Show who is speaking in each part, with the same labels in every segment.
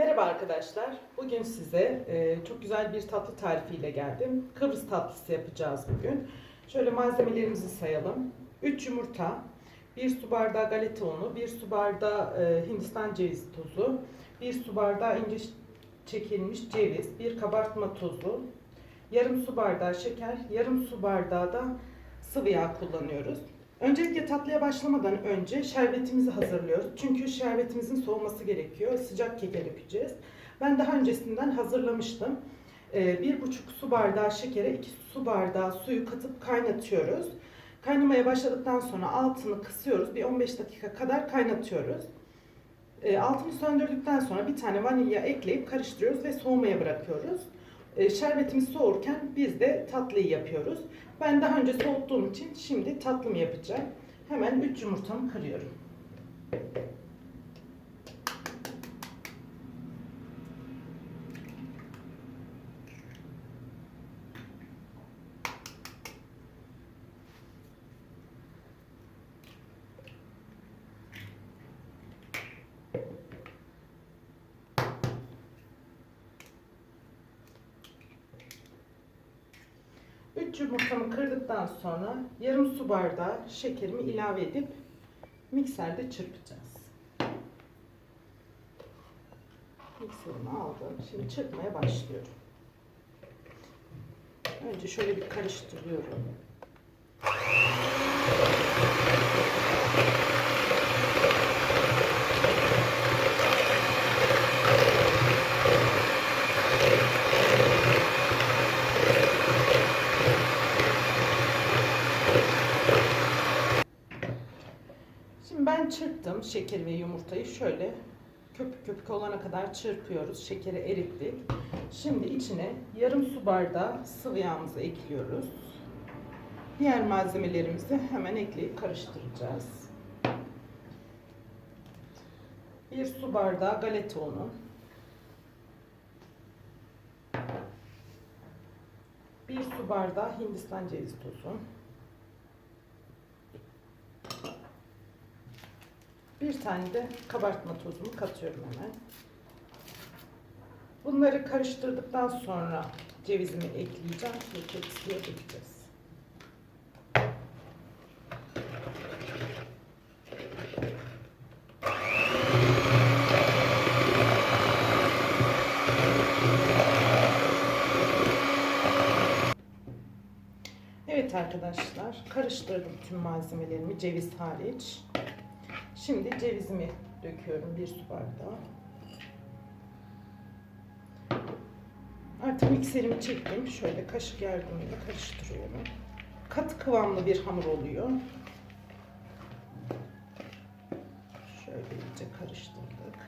Speaker 1: Merhaba arkadaşlar. Bugün size e, çok güzel bir tatlı tarifiyle geldim. Kıbrıs tatlısı yapacağız bugün. Şöyle malzemelerimizi sayalım. 3 yumurta, 1 su bardağı galeta unu, 1 su bardağı e, Hindistan cevizi tozu, 1 su bardağı ince çekilmiş ceviz, 1 kabartma tozu, yarım su bardağı şeker, yarım su bardağı da sıvı yağ kullanıyoruz. Öncelikle tatlıya başlamadan önce şerbetimizi hazırlıyoruz. Çünkü şerbetimizin soğuması gerekiyor. Sıcak keke dökeceğiz. Ben daha öncesinden hazırlamıştım. Ee, Bir buçuk su bardağı şekere iki su bardağı suyu katıp kaynatıyoruz. Kaynamaya başladıktan sonra altını kısıyoruz. Bir 15 dakika kadar kaynatıyoruz. Ee, Altını söndürdükten sonra bir tane vanilya ekleyip karıştırıyoruz ve soğumaya bırakıyoruz. Ee, Şerbetimiz soğurken biz de tatlıyı yapıyoruz. Ben daha önce soğuttuğum için şimdi tatlımı yapacağım. Hemen 3 yumurtamı kırıyorum. Üç yumurtamı kırdıktan sonra yarım su bardağı şekerimi ilave edip mikserde çırpacağız. Mikserimi aldım. Şimdi çırpmaya başlıyorum. Önce şöyle bir karıştırıyorum. Şimdi ben çırptım şeker ve yumurtayı şöyle köpük köpük olana kadar çırpıyoruz. Şekeri erittik. Şimdi içine yarım su bardağı sıvı yağımızı ekliyoruz. Diğer malzemelerimizi hemen ekleyip karıştıracağız. Bir su bardağı galeta unu. Bir su bardağı Hindistan cevizi tozu. Bir tane de kabartma tozumu katıyorum hemen. Bunları karıştırdıktan sonra cevizimi ekleyeceğim ve tepsiye dökeceğiz. Evet arkadaşlar karıştırdım tüm malzemelerimi ceviz hariç. Şimdi cevizimi döküyorum bir su bardağı. Artık mikserimi çektim. Şöyle kaşık yardımıyla karıştırıyorum. Katı kıvamlı bir hamur oluyor. Şöyle iyice karıştırdık.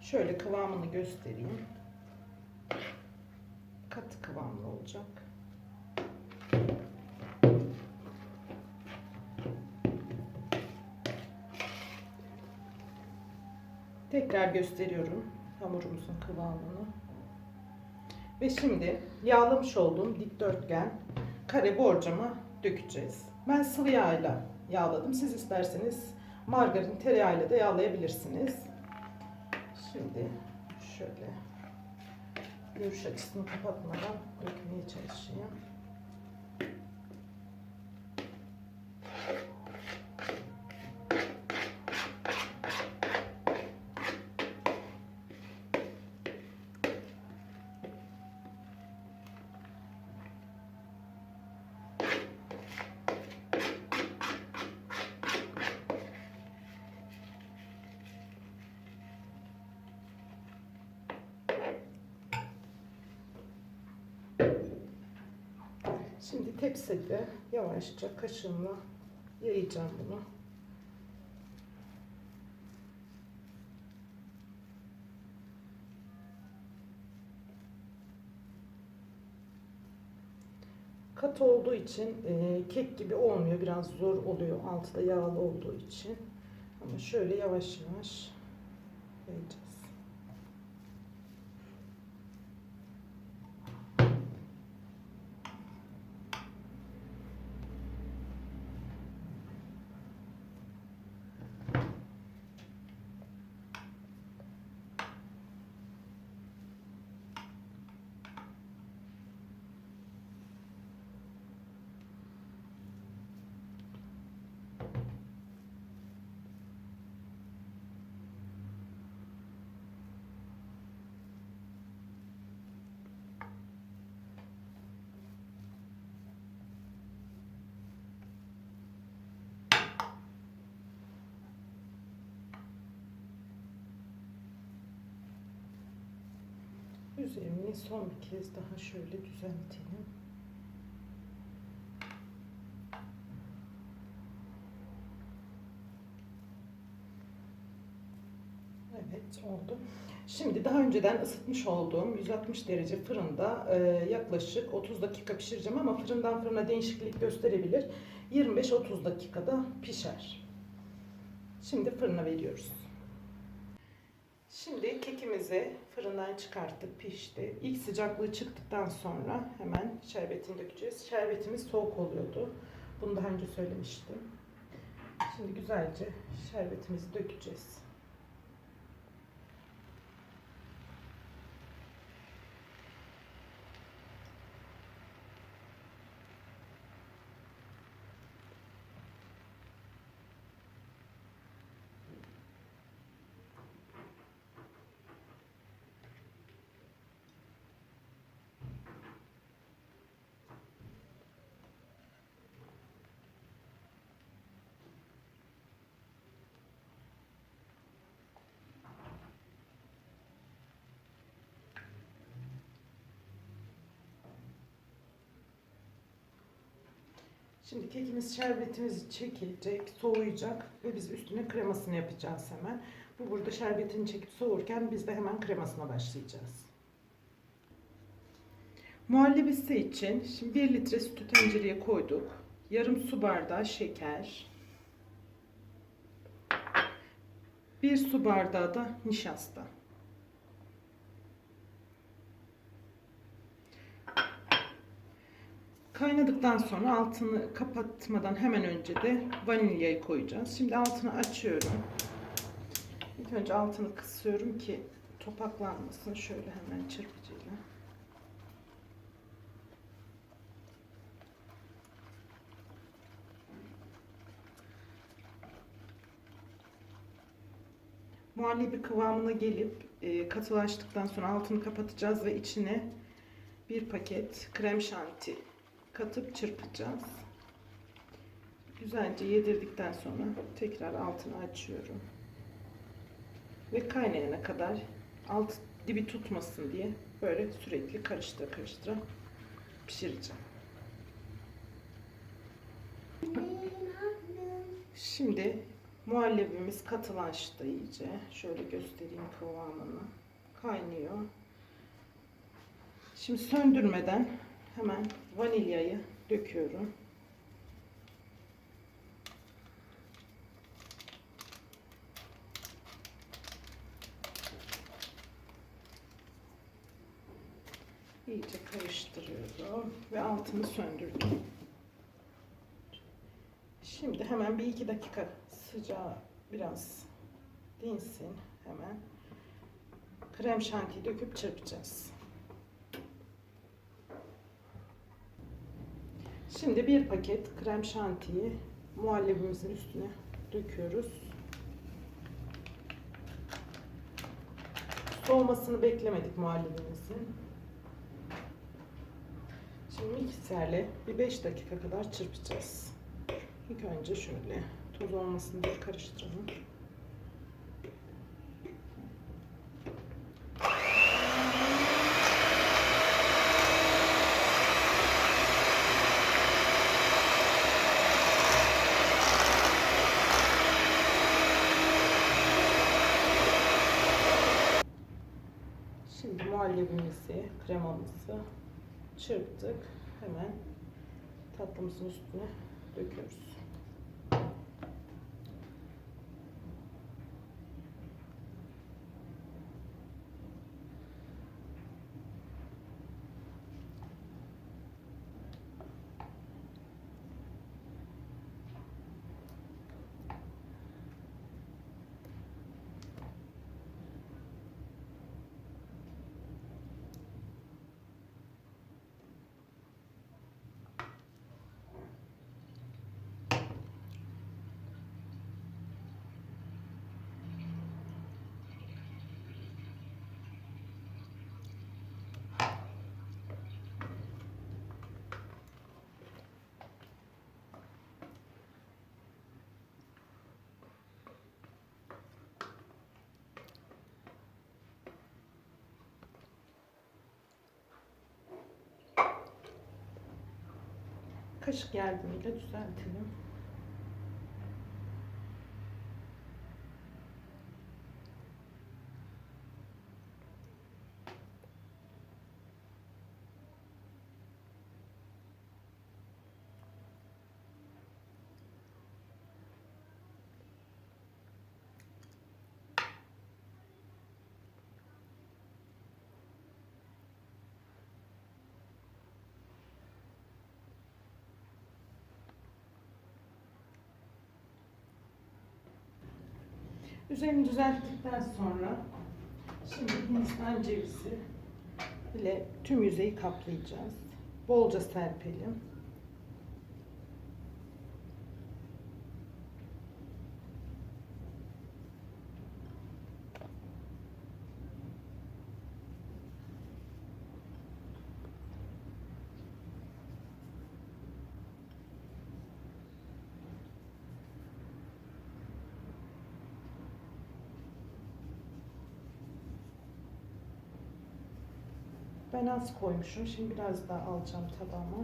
Speaker 1: Şöyle kıvamını göstereyim. Tekrar gösteriyorum hamurumuzun kıvamını. Ve şimdi yağlamış olduğum dikdörtgen kare borcama dökeceğiz. Ben sıvı yağla yağladım. Siz isterseniz margarin tereyağıyla da yağlayabilirsiniz. Şimdi şöyle görüş açısını kapatmadan dökmeye çalışayım. Şimdi tepside yavaşça kaşığımla yayacağım bunu. Kat olduğu için e, kek gibi olmuyor. Biraz zor oluyor. Altı da yağlı olduğu için. Ama şöyle yavaş yavaş yayacağız. Üzerini son bir kez daha şöyle düzeltelim. Evet oldu. Şimdi daha önceden ısıtmış olduğum 160 derece fırında e, yaklaşık 30 dakika pişireceğim ama fırından fırına değişiklik gösterebilir. 25-30 dakikada pişer. Şimdi fırına veriyoruz. Şimdi kekimizi fırından çıkarttık, pişti. İlk sıcaklığı çıktıktan sonra hemen şerbetini dökeceğiz. Şerbetimiz soğuk oluyordu. Bunu daha önce söylemiştim. Şimdi güzelce şerbetimizi dökeceğiz. Şimdi kekimiz şerbetimiz çekecek, soğuyacak ve biz üstüne kremasını yapacağız hemen. Bu burada şerbetini çekip soğurken biz de hemen kremasına başlayacağız. Muhallebisi için şimdi 1 litre sütü tencereye koyduk. Yarım su bardağı şeker. 1 su bardağı da nişasta. Kaynadıktan sonra altını kapatmadan hemen önce de vanilyayı koyacağız. Şimdi altını açıyorum. İlk önce altını kısıyorum ki topaklanmasın. Şöyle hemen çırpıcıyla. Muhallebi kıvamına gelip e, katılaştıktan sonra altını kapatacağız ve içine bir paket krem şanti katıp çırpacağız. Güzelce yedirdikten sonra tekrar altını açıyorum. Ve kaynayana kadar alt dibi tutmasın diye böyle sürekli karıştıra karıştıra pişireceğim. Şimdi muhallebimiz katılaştı iyice. Şöyle göstereyim kıvamını. Kaynıyor. Şimdi söndürmeden hemen vanilyayı döküyorum. İyice karıştırıyorum ve altını söndürdüm. Şimdi hemen bir iki dakika sıcağı biraz dinsin hemen. Krem şantiyi döküp çırpacağız. Şimdi bir paket krem şantiyi muhallebimizin üstüne döküyoruz. Soğumasını beklemedik muhallebimizin. Şimdi mikserle bir 5 dakika kadar çırpacağız. İlk önce şöyle toz olmasın diye karıştıralım. Şimdi muhallebimizi, kremamızı çırptık. Hemen tatlımızın üstüne döküyoruz. Kaşık yardımıyla düzeltelim. Üzerini düzelttikten sonra şimdi Hindistan cevizi ile tüm yüzeyi kaplayacağız. Bolca serpelim. Ben az koymuşum. Şimdi biraz daha alacağım tabağıma.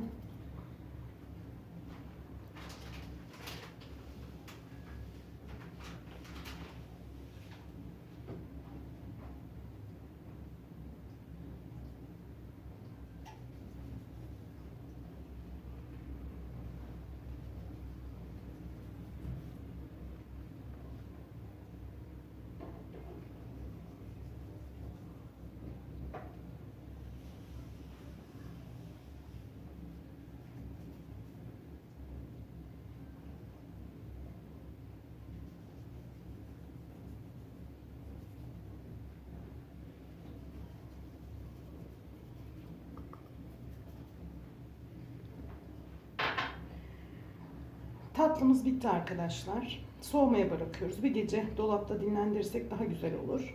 Speaker 1: Tatlımız bitti arkadaşlar. Soğumaya bırakıyoruz. Bir gece dolapta dinlendirirsek daha güzel olur.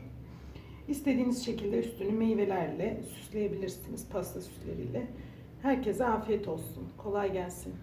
Speaker 1: İstediğiniz şekilde üstünü meyvelerle süsleyebilirsiniz. Pasta süsleriyle. Herkese afiyet olsun. Kolay gelsin.